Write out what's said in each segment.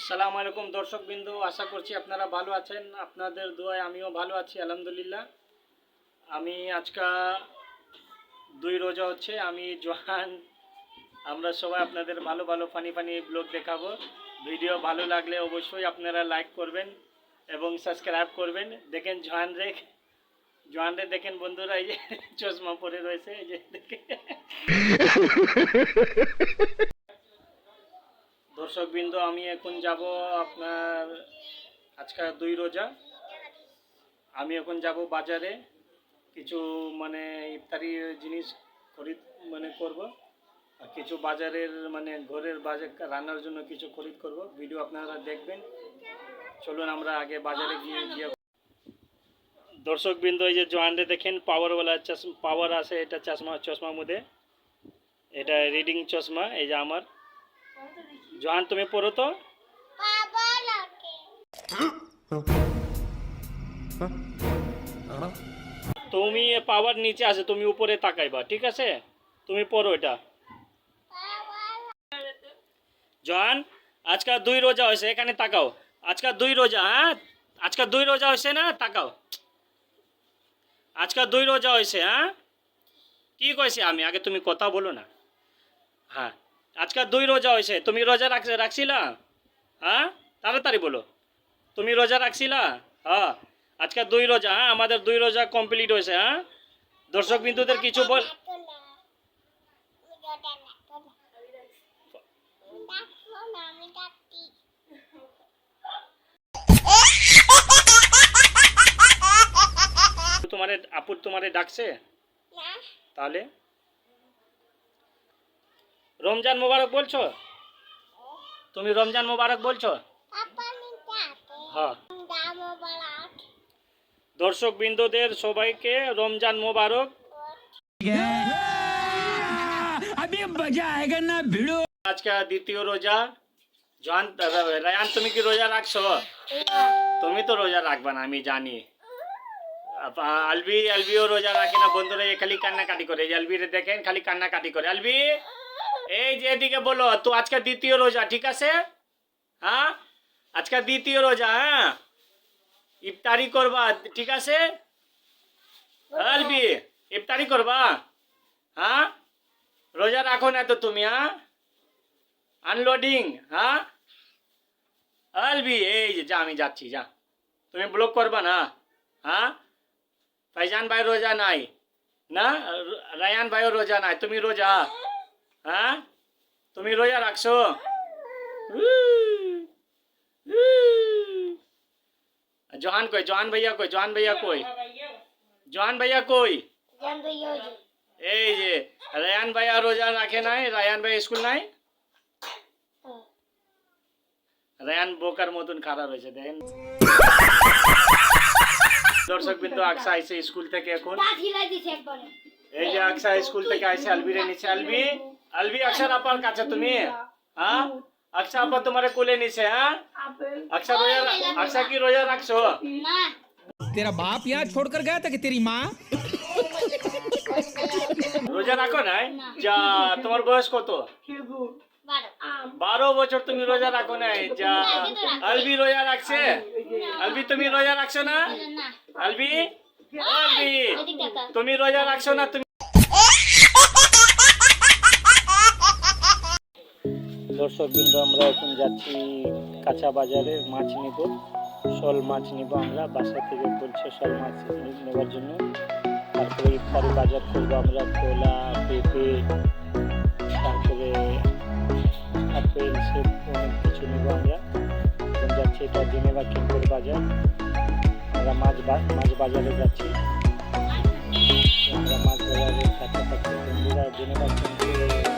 আসসালামু আলাইকুম দর্শকবৃন্দ, আশা করছি আপনারা ভালো আছেন। আপনাদের দোয়ায় আমিও ভালো আছি, আলহামদুলিল্লাহ। আমি আজকা দুই রোজা হচ্ছে, আমি, জোহান, আমরা সবাই আপনাদের ভালো ভালো ফানি ফানি ব্লগ দেখাবো। ভিডিও ভালো লাগলে অবশ্যই আপনারা লাইক করবেন এবং সাবস্ক্রাইব করবেন। দেখেন জোহান রে জোহান রে দেখেন বন্ধুরা, এই যে চশমা পরে রয়েছে, এই যে দর্শকবৃন্দ, আমি এখন যাব আপনার আজকে দুই রোজা। আমি এখন যাব বাজারে। কিছু মানে ইফতারি জিনিস খরিদ মানে করব। আর কিছু বাজারের মানে ঘরের বাজার রান্নার জন্য কিছু খরিদ করব। ভিডিও আপনারা দেখবেন। চলুন আমরা আগে বাজারে গিয়ে গিয়ে দর্শকবৃন্দ, এই যে জোয়ানরে দেখেন পাওয়ারওয়ালা চশমা পাওয়ার আছে এটা চশমা, চশমার মধ্যে। এটা রিডিং চশমা, এই যে আমার। জোহান তুমি পড়ো তো তুমি পাওয়ার নিচে আছে তুমি উপরে তাকাইবা ঠিক আছে তুমি পড়ো এটা জোহান আজকাল দুই রোজা হয়েছে এখানে তাকাও আজকাল দুই রোজা হ্যাঁ আজকাল দুই রোজা হয়েছে না তাকাও আজকাল দুই রোজা হয়েছে হ্যাঁ কি কইছি আমি আগে তুমি কথা বলো না হ্যাঁ আজকাল দুই রোজা হয়েছে। তুমি রোজা রাখ রাখছিলা? হ্যাঁ? তাড়াতাড়ি বলো। তুমি রোজা রাখছিলা? হ্যাঁ। আজকে দুই রোজা হ্যাঁ? আমাদের দুই রোজা কমপ্লিট হয়েছে হ্যাঁ? দর্শক বিন্দুদের কিছু বল তোমারে আপুর তোমারে ডাকছে? তাহলে? রমজান মোবারক বলছো? তুমি রমজান মোবারক বলছো? হ্যাঁ। দর্শক বিন্দুদের সবাইকে রমজান মোবারক। আজকে দ্বিতীয় রোজা। জান রায়ান, তুমি কি রোজা রাখছো? তুমি তো রোজা রাখবা না, আমি জানি। আলবি, আলবিও রোজা রাখি না, বন্ধুরা খালি কান্নাকাটি করে। আলবিরে দেখেন, খালি কান্নাকাটি করে। আলবি! এই যে এদিকে বলো, তো আজকে দ্বিতীয় রোজা, ঠিক আছে? হ্যাঁ? আজকে দ্বিতীয় রোজা হ্যাঁ? ইফতারি করবা, ঠিক আছে? আলবি, ইফতারি করবা? হ্যাঁ? রোজা রাখো না তো তুমি হ্যাঁ? আনলোডিং হ্যাঁ? আলবি, এই যে, যা, আমি যাচ্ছি, যা। তুমি ব্লক করবা না হ্যাঁ? ফাইজান ভাই রোজা নাই, না? র- রায়ান ভাইও রোজা নাই, তুমি রোজা। হ্যাঁ? তুমি রোজা রাখছো? জহান কই? জহান ভাইয়া কই? জহান ভাইয়া কই? জহান ভাইয়া কই? এই যে রায়ান ভাইয়া রোজা রাখে নাই রায়ান ভাই স্কুল নাই? রায়ান বোকার মতন খারাপ হয়েছে দেখেন। দর্শক বিন্দু আকসা আইসে স্কুল থেকে এখন। এই যে আকসা স্কুল থেকে আইসে আলবিরে নিচে আলবি। আলবি আকসার আপার কাছে তুমি হ্যাঁ আকসা আপা তোমারে কোলে নিছে হ্যাঁ আকসা রোজা আকসা কি রোজা রাখছো तेरा बाप यहाँ छोड़कर गया था कि तेरी माँ রোজা রাখো নাই যা তোমার বয়স কত বারো বছর তুমি রোজা রাখো নাই যা আলবি রোজা রাখছে আলবি তুমি রোজা রাখছো না আলবি আলবি তুমি রোজা রাখছো না তুমি দর্শক বিন্দু আমরা এখন যাচ্ছি কাঁচা বাজারে, মাছ নিব। শোল মাছ নিব আমরা, বাসা থেকে বলছে শোল মাছ নেবার জন্য। তারপরে ইফতারি বাজার করব আমরা কলা পেঁপে, তারপরে আপেল অনেক কিছু নেব আমরা। এখন যাচ্ছি এটা জেনেভা কিনপুর বাজার। আমরা মাছ মাছ বাজারে যাচ্ছি। আমরা মাছ বাজারে কাছাকাছি বন্ধুরা জেনেভা কিনপুরে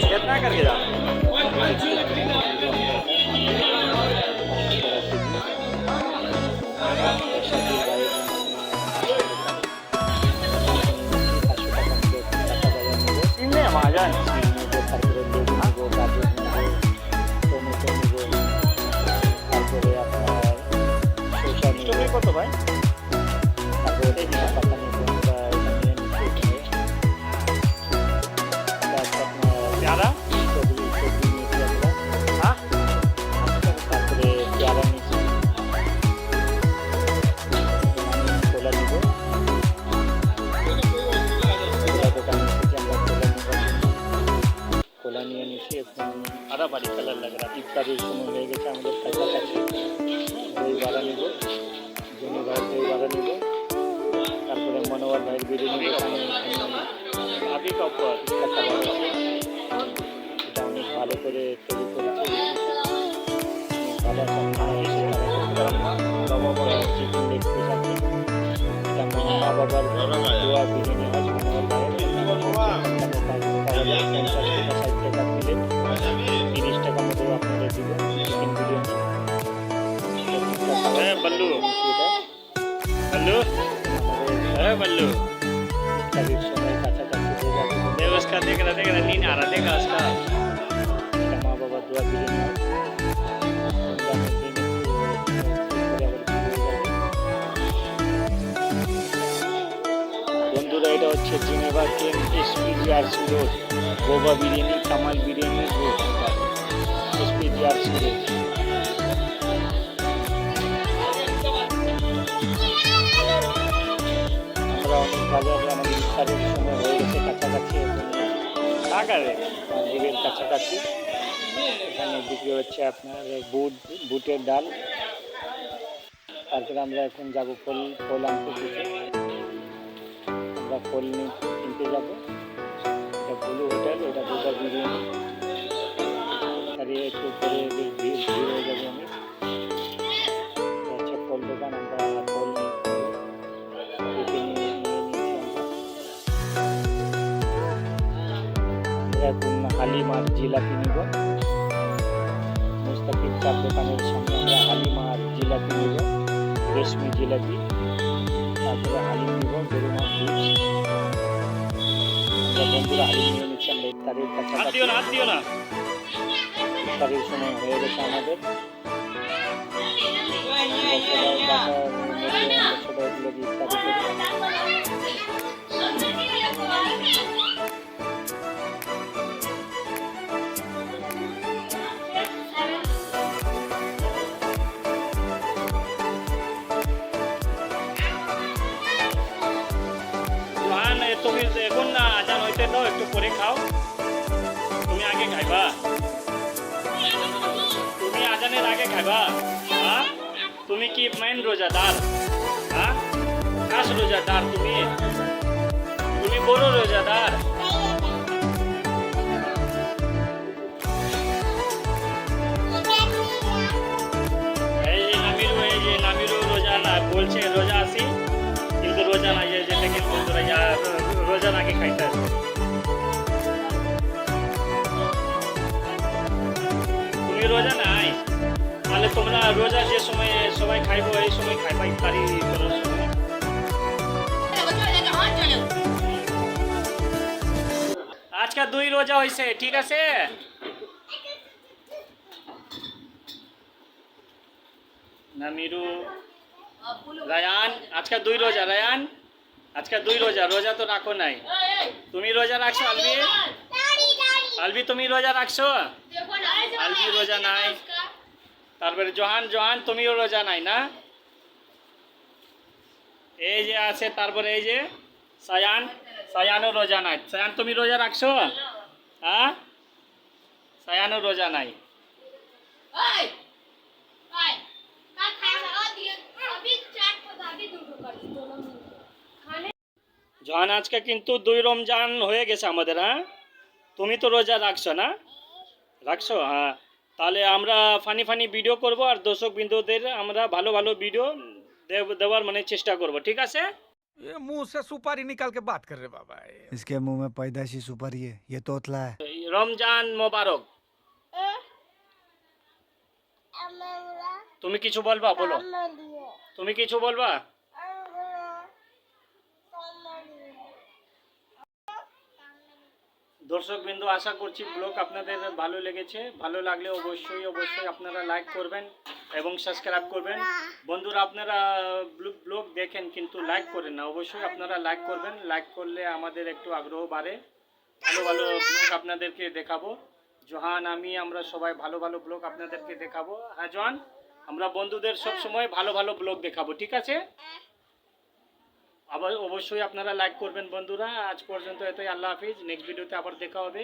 कितना करके जा কত ভাই লাগে না ইফতারের সময় হয়ে গেছে আমাদের কাছাকাছি দই বাড়া নেব জমি ভাই দই বাড়া নেব। তারপরে মনোয়ার ভাইয়ের বিরিয়ানি আবি কাপড় এটা অনেক ভালো করে তৈরি করেছি। ভালো চিকেন লেগ পিস আছে এটা মা বাবার দোয়া বিরিয়ানি আছে মনোয়ার ভাইয়ের টাকা ষাট টাকা প্লেট ए बल्लू ইফতারের সময় কাছাকাছি হয়ে যাবে देख उसका देख रहा देख रहा नींद आ रहा देखा उसका এটা মা বাবার দোয়া বিরিয়ানি রমজানের দিন একটু করে আবার ঘুরে যাবে। বন্ধুরা এটা হচ্ছে Geneva ten SPGRC road গোবা biryani Kamal biryani road SPGRC road বাজার কাছাকাছি এখানে বিক্রি হচ্ছে আপনার বুট, বুটের ডাল। তারপরে আমরা এখন যাব ফল ফল আনতে আমরা ফল কিনতে যাব। এটা ব্লু হোটেল, এটা দুটা বিরিয়ানি। একটু পরে ভিড় হয়ে যাবে আমি হালিম আর জিলাপি নিব। মুস্তাকিম চার দোকানের সামনে আমরা হালিম আর জিলাপি নিব রেশমি জিলাপি। তারপরে হালিম নিব গরু মাছ বন্ধুরা হালিম নিয়ে নিচ্ছি আমরা কাছাকাছি। ইফতারের সময় হয়ে গেছে আমাদের। ছোট ইফতারি দাও একটু পরে খাও। তুমি আগে খাইবা। তুমি আজানের আগে খাইবা। হ্যাঁ তুমি কি মেন রোজাদার? হ্যাঁ খাস রোজাদার তুমি। তুমি বড় রোজাদার। না, বলছে রোজা আসি কিন্তু রোজা নাই যে যেটা কিন্তু রোজা রোজা নাকি খাইতে। তুমি রোজা নাই, তাহলে তোমরা রোজা যে সময় সবাই খাইবো, এই সময় খাইবা ইফতারি করার আজকে দুই রোজা হয়েছে ঠিক আছে? নামিরু রায়ান, আজকে দুই রোজা, রায়ান। আজকে দুই রোজা রোজা তো রাখো নাই। তুমি রোজা রাখছো, আলবি? আলবি, তুমি রোজা রাখছো? আলবি রোজা নাই। তারপরে জোহান জোহান, তুমিও রোজা নাই না? এই যে আছে, তারপরে এই যে সায়ান, সায়ানও রোজা নাই। সায়ান, তুমি রোজা রাখছো? হ্যাঁ? সায়ানও রোজা নাই। জোহান আজকে কিন্তু দুই রমজান হয়ে গেছে আমাদের হ্যাঁ তুমি তো রোজা রাখছো না রাখছো হ্যাঁ তাহলে আমরা ফানি ফানি ভিডিও করব আর দর্শক বিন্দুদের আমরা ভালো ভালো ভিডিও দেওয়ার মানে চেষ্টা করব ঠিক আছে ये मुंह से सुपारी निकाल के बात कर रहे बाबा ये। इसके मुंह में पैदाइशी सुपारी है ये तोतला है রমজান মোবারক তুমি কিছু বলবা বলো তুমি কিছু বলবা দর্শক বিন্দু, আশা করছি ব্লগ আপনাদের ভালো লেগেছে। ভালো লাগলে অবশ্যই অবশ্যই আপনারা লাইক করবেন এবং সাবস্ক্রাইব করবেন। বন্ধুরা, আপনারা ব্লগ দেখেন, কিন্তু লাইক করেন না। অবশ্যই আপনারা লাইক করবেন। লাইক করলে আমাদের একটু আগ্রহ বাড়ে। ভালো ভালো ব্লগ আপনাদেরকে দেখাবো। জোহান, আমি, আমরা সবাই ভালো ভালো ব্লগ আপনাদেরকে দেখাবো। হ্যাঁ জোহান, আমরা বন্ধুদের সব সময় ভালো ভালো ব্লগ দেখাবো, ঠিক আছে? আবার অবশ্যই আপনারা লাইক করবেন বন্ধুরা। আজ পর্যন্ত এতই। আল্লাহ হাফিজ। নেক্সট ভিডিওতে আবার দেখা হবে।